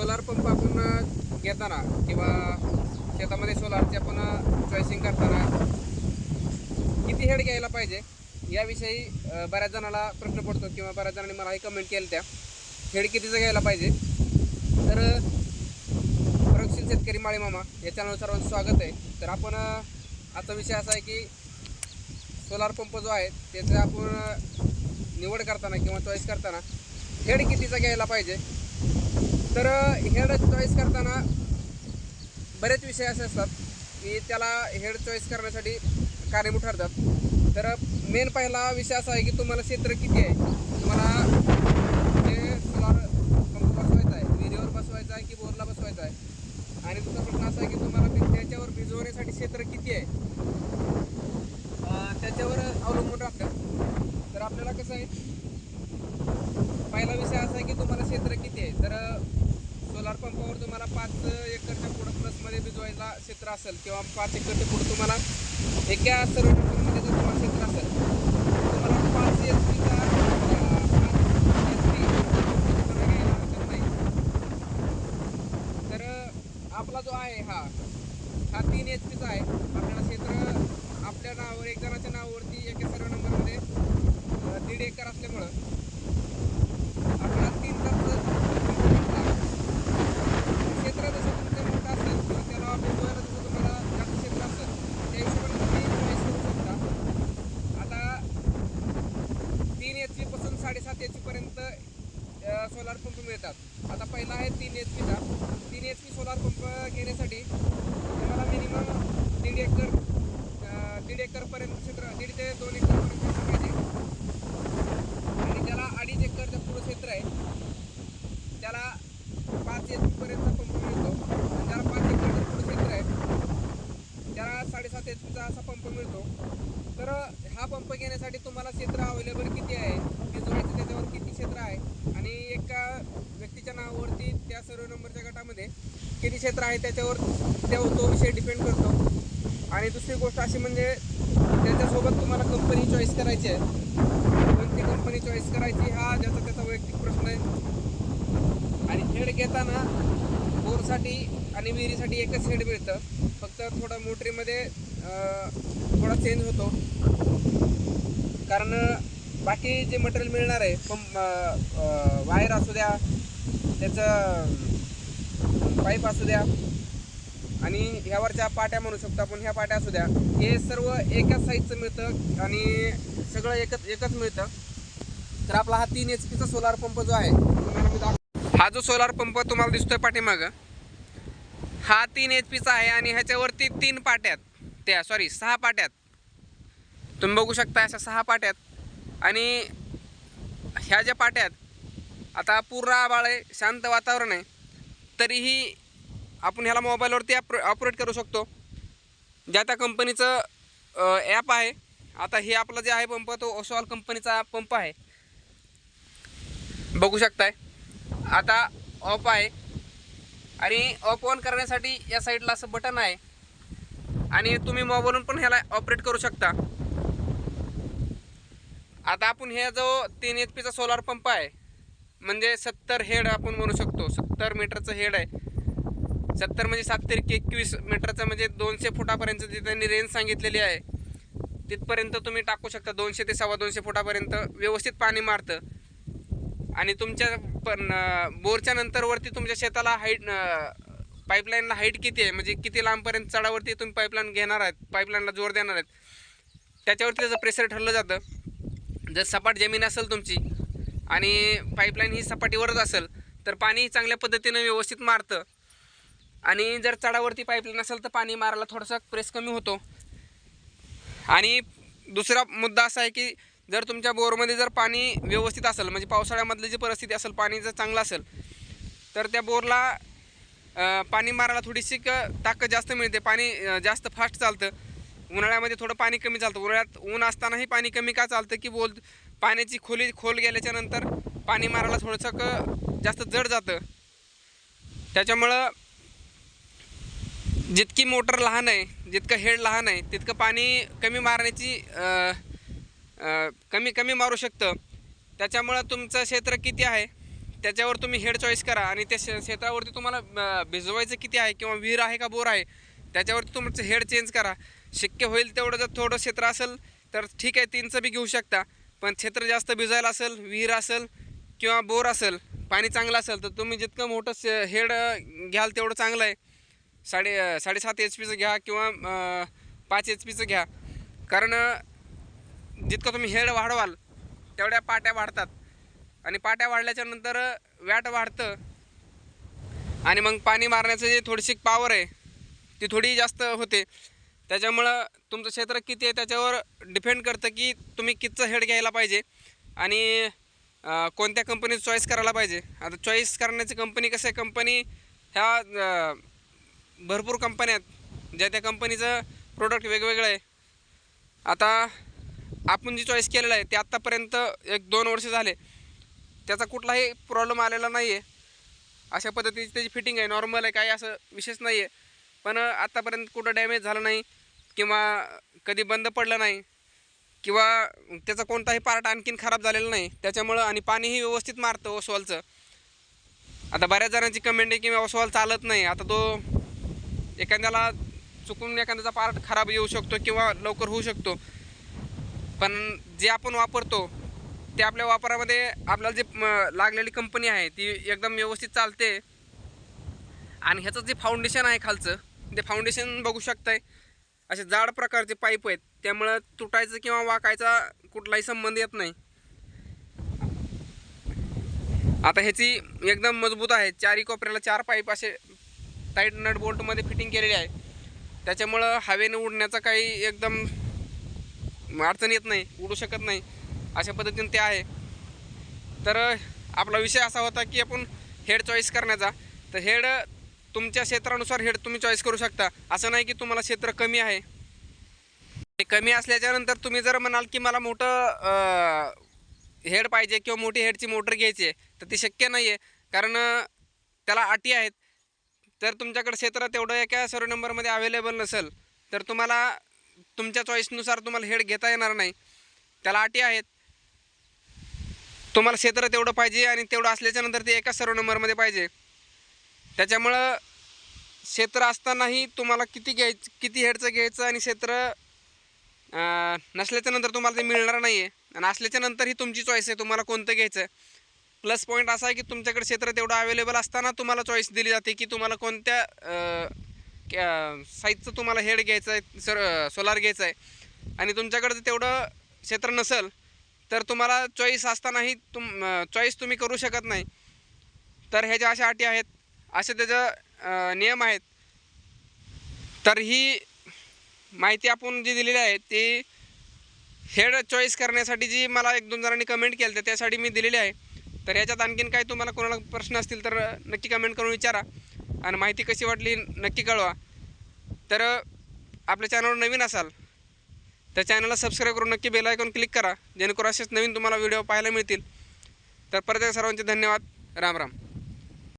Solar pump आपण घेताना किंवा शेतामध्ये सोलारचे आपण चॉईसिंग करताना किती हेड घ्यायला पाहिजे? याविषयी बऱ्याच जणाला प्रश्न पडतो किंवा बऱ्याच जणांनी मलाही कमेंट केलं त्या. हेड कितीचं घ्यायला पाहिजे? तर अ, प्रगतशील शेतकरी माळी मामा या चॅनल सर्वांचं स्वागत आहे. तर आपण आता आजचा विषय असा आहे की सोलार पंप जो आहे त्याचं आपण निवड करताना किंवा चॉईस करताना हेड कितीचा घ्यायला पाहिजे? तर हेड चॉईस करताना बरेच विषय असे असतात की त्याला हेड चॉईस करण्यासाठी कारणीभूत ठरतात. तर मेन पहिला विषय असा आहे की तुम्हाला क्षेत्र किती आहे? तुम्हाला जे सोलार पंप बसवायचा आहे विहिरीवर बसवायचा आहे की बोरला बसवायचा आहे आणि दुसरा प्रश्न असा आहे की तुम्हाला भिज- त्याच्यावर भिजवण्यासाठी क्षेत्र किती आहे अं, त्याच्यावर अवलंबून राहतं तर आपल्याला कसं आहे पहिला विषय असा आहे की तुम्हाला क्षेत्र किती आहे तर सोलार पंपावर तुम्हाला पाच एकरच्या पुढं प्लसमध्ये भिजवायला क्षेत्र असेल किंवा पाच एकरच्या पुढं तुम्हाला एका सर्व नंबरमध्ये जर तुम्हाला क्षेत्र असेल तुम्हाला पाच एच पीचा नाही. तर आपला जो आहे हा हा तीन एच पीचा आहे. आपल्याला क्षेत्र आपल्या नावावर एक जणाच्या नावावरती एका सर्व नंबरमध्ये दीड एकर असल्यामुळं आपल्याला तीन तास क्षेत्र जसं तुमचं मोठं असेल किंवा त्याला भिजवायला जसं तुम्हाला जास्त क्षेत्र असेल त्या हिशोबाने तुम्ही चॉईस करू शकता आता तीन एच पी पासून साडेसात एच पी पर्यंत सोलार पंप मिळतात आता पहिला आहे तीन एच पीचा तीन एच पी सोलार पंप घेण्यासाठी तुम्हाला मिनिमम दीड एकर अं, एकरपर्यंत क्षेत्र दीड ते दोन एकरपर्यंत क्षेत्र पाहिजे. आणि त्याला अडीच एकरचं पुढं क्षेत्र आहे. त्याला पाच एच पीपर्यंतचा पंप मिळतो. आणि पाच एकरचं पुढं क्षेत्र आहे. त्याला साडेसात एच पीचा असा पंप मिळतो. तर हा पंप घेण्यासाठी तुम्हाला क्षेत्र अवेलेबल किती आहे? भिजवायचं त्याच्यावर किती क्षेत्र आहे? आणि एका व्यक्तीच्या नावावरती त्या सर्व नंबरच्या गटामध्ये किती क्षेत्र आहे त्याच्यावर त्या तो विषय डिपेंड करतो. आणि दुसरी गोष्ट अशी म्हणजे त्याच्यासोबत तुम्हाला कंपनी चॉईस करायची आहे. कोणती कंपनी चॉईस करायची? हा ज्याचा त्याचा वैयक्तिक प्रश्न आहे. आणि हेड घेताना बोरसाठी आणि विहिरीसाठी एकच हेड मिळतं. फक्त थोडा मोटरीमध्ये थोडा चेंज होतो. कारण बाकी जे मटेरियल मिळणार आहे पंप वायर असू द्या त्याचं पाईप असू द्या आणि ह्यावरच्या पाट्या म्हणू शकतो आपण ह्या पाट्या असू द्या. हे सर्व एकाच साईजचं मिळतं आणि सगळं एकच एकच मिळतं. तर आपला हा तीन एच पीचा सोलार पंप जो आहे हा जो सोलार पंप तुम्हाला दिसतोय पाठीमागं हा तीन एच पीचा आहे आणि ह्याच्यावरती तीन पाट्यात त्या सॉरी सहा पाट्यात. तुम्ही बघू शकता अशा सहा पाट्यात. आणि ह्या ज्या पाट्यात आता पूर्ण आबाळ आहे शांत वातावरण आहे तरीही आपण ह्याला मोबाईलवरती ॲप ऑपरेट करू शकतो. ज्या त्या कंपनीचं ॲप आहे आता हे आपलं जे आहे पंप तो ओसवाल कंपनीचा पंप आहे. बघू शकताय. आता ऑफ आहे. आणि ऑफ ऑन करण्यासाठी या साईडला असं बटन आहे. आणि तुम्ही मोबाईलवरून पण ह्याला ऑपरेट करू शकता. आता आपण हे जो तीन एच पीचा सोलार पंप आहे म्हणजे सत्तर हेड आपण म्हणू शकतो. सत्तर मीटरचं हेड आहे. सत्तर म्हणजे सात तरी एकवीस मीटरचं म्हणजे दोनशे फुटापर्यंत जी त्यांनी रेंज सांगितलेली आहे तिथपर्यंत तुम्ही टाकू शकता. दोनशे ते सव्वा दोनशे फुटापर्यंत व्यवस्थित पाणी मारतं. आणि तुमच्या पण बोरच्या नंतरवरती तुमच्या शेताला हाईट पाईपलाईनला हाईट किती आहे? म्हणजे किती लांबपर्यंत चढावरती तुम्ही पाईपलाईन घेणार आहेत? पाईपलाईनला जोर देणार आहेत? त्याच्यावरती त्याचं प्रेशर ठरलं जातं. जर सपाट जमीन असेल तुमची आणि पाईपलाईन ही सपाटीवरच असेल तर पाणी चांगल्या पद्धतीनं व्यवस्थित मारतं. आणि जर चढावरती पाईपलाईन असेल तर पाणी मारायला थोडासा प्रेस कमी होतो. आणि दुसरा मुद्दा असा आहे की जर तुमच्या बोरमध्ये जर पाणी व्यवस्थित असेल म्हणजे पावसाळ्यामधली जी परिस्थिती असेल पाणी जर चांगलं असेल तर त्या बोरला पाणी मारायला थोडीशी क ताकद जास्त मिळते. पाणी जास्त फास्ट चालतं. उन्हाळ्यामध्ये थोडं पाणी कमी चालतं. उन्हाळ्यात ऊन असतानाही पाणी कमी का चालतं की बोल पाण्याची खोली खोल गेल्याच्यानंतर पाणी मारायला थोडंसं क जास्त जड जातं. त्याच्यामुळं जितकी मोटर लहान आहे जितकं हेड लहान आहे तितकं पाणी कमी मारण्याची कमी कमी मारू शकतं. त्याच्यामुळं तुमचं क्षेत्र किती आहे त्याच्यावर तुम्ही हेड चॉईस करा आणि त्या क्षेत्रावरती तुम्हाला भिजवायचं किती आहे किंवा विहीर आहे का बोर आहे त्याच्यावरती तुमचं हेड चेंज करा. शक्य होईल तेवढं जर थोडं क्षेत्र असेल तर ठीक आहे तीनचं बी घेऊ शकता. पण क्षेत्र जास्त भिजायला असेल विहीर असेल किंवा बोर असेल पाणी चांगलं असेल तर तुम्ही जितकं मोठं हेड घ्याल तेवढं चांगलं आहे. साडे साडेसात एच पीचं घ्या किंवा पाच एच पीचं घ्या. कारण जितकं तुम्ही हेड वाढवाल तेवढ्या पाट्या वाढतात. आणि पाट्या वाढल्याच्यानंतर वॅट वाढतं. आणि मग पाणी मारण्याचं जे थोडीशी पावर आहे ती थोडी जास्त होते. त्याच्यामुळं तुमचं क्षेत्र किती आहे त्याच्यावर डिपेंड करतं की तुम्ही कितचं हेड घ्यायला पाहिजे. आणि कोणत्या कंपनीचं चॉईस करायला पाहिजे. आता चॉईस करण्याची कंपनी कसं आहे? कंपनी ह्या भरपूर कंपन्या आहेत ज्या त्या कंपनीचं प्रोडक्ट वेगवेगळं आहे. आता आपण जी चॉईस केलेलं आहे ते आत्तापर्यंत एक दोन वर्ष झाले. त्याचा कुठलाही प्रॉब्लेम आलेला नाही आहे अशा पद्धतीची त्याची फिटिंग आहे. नॉर्मल आहे काही असं विशेष नाही आहे पण आत्तापर्यंत कुठं डॅमेज झालं नाही किंवा कधी बंद पडलं नाही किंवा त्याचा कोणताही पार्ट आणखीन खराब झालेला नाही त्याच्यामुळं आणि पाणीही व्यवस्थित मारतं ओसवालचं. आता बऱ्याच जणांची कमेंट आहे की ओसवाल चालत नाही. आता तो एखाद्याला चुकून एखाद्याचा पार्ट खराब येऊ शकतो किंवा लवकर होऊ शकतो. पण जे आपण वापरतो ते आपल्या वापरामध्ये आपल्याला जे लागलेली कंपनी आहे ती एकदम व्यवस्थित चालते. आणि ह्याचं जे फाउंडेशन आहे खालचं ते फाउंडेशन बघू शकताय. असे जाड प्रकारचे पाईप आहेत. त्यामुळं तुटायचं किंवा वाकायचा कुठलाही संबंध येत नाही. आता ह्याची एकदम मजबूत आहे. चारी कोपऱ्याला चार पाईप असे टाईट नट बोल्टमध्ये फिटिंग केलेली आहे. त्याच्यामुळं हवेने उडण्याचा काही एकदम अडचण येत नाही उडू शकत नाही. अशा पद्धतीने ते आहे. तर आपला विषय असा होता की आपण हेड चॉईस करण्याचा. तर हेड तुमच्या क्षेत्रानुसार हेड तुम्ही चॉईस करू शकता. असं नाही की तुम्हाला क्षेत्र कमी आहे. ते कमी असल्याच्यानंतर तुम्ही जर म्हणाल की मला मोठं हेड पाहिजे किंवा मोठी हेडची मोटर घ्यायची आहे तर ती शक्य नाही आहे कारण त्याला अटी आहेत. तर तुमच्याकडे क्षेत्र तेवढं एका सर्व नंबरमध्ये अवेलेबल नसेल तर तुम्हाला तुमच्या चॉईसनुसार तुम्हाला हेड घेता येणार नाही. त्याला अटी आहेत. तुम्हाला क्षेत्र तेवढं पाहिजे आणि तेवढं असल्याच्या नंतर ते एका सर्व नंबरमध्ये पाहिजे. त्याच्यामुळं क्षेत्र असतानाही तुम्हाला किती घ्यायचं किती हेडचं घ्यायचं आणि क्षेत्र नसल्याच्यानंतर नसल्याच्या नंतर तुम्हाला ते मिळणार नाही आहे आणि असल्याच्या नंतर ही तुमची चॉईस आहे तुम्हाला कोणतं घ्यायचं प्लस पॉईंट असा आहे की तुमच्याकडे क्षेत्र तेवढं अवेलेबल असताना तुम्हाला चॉईस दिली जाते की तुम्हाला कोणत्या साईजचं तुम्हाला हेड घ्यायचं आहे सर सोलार घ्यायचं आहे. आणि तुमच्याकडे जर तेवढं क्षेत्र नसेल तर तुम्हाला चॉईस असतानाही तुम चॉईस तुम्ही करू शकत नाही. तर ह्याच्या अशा अटी आहेत. असे त्याचं नियम आहेत. तर ही माहिती आपण जी दिलेली आहे ती हेड चॉईस करण्यासाठी जी मला एक दोन जणांनी कमेंट केलं तर त्यासाठी मी दिलेली आहे. तर याच्यात आणखीन काही तुम्हाला कोणाला प्रश्न असतील तर नक्की कमेंट करून विचारा. आणि माहिती कशी वाटली नक्की कळवा. तर आपल्या चॅनलवर नवीन असाल तर चॅनलला सबस्क्राईब करून नक्की बेल आयकॉन क्लिक करा. जेणेकरून असेच नवीन तुम्हाला व्हिडिओ पाहायला मिळतील. तर परत सर्वांचे धन्यवाद. राम राम.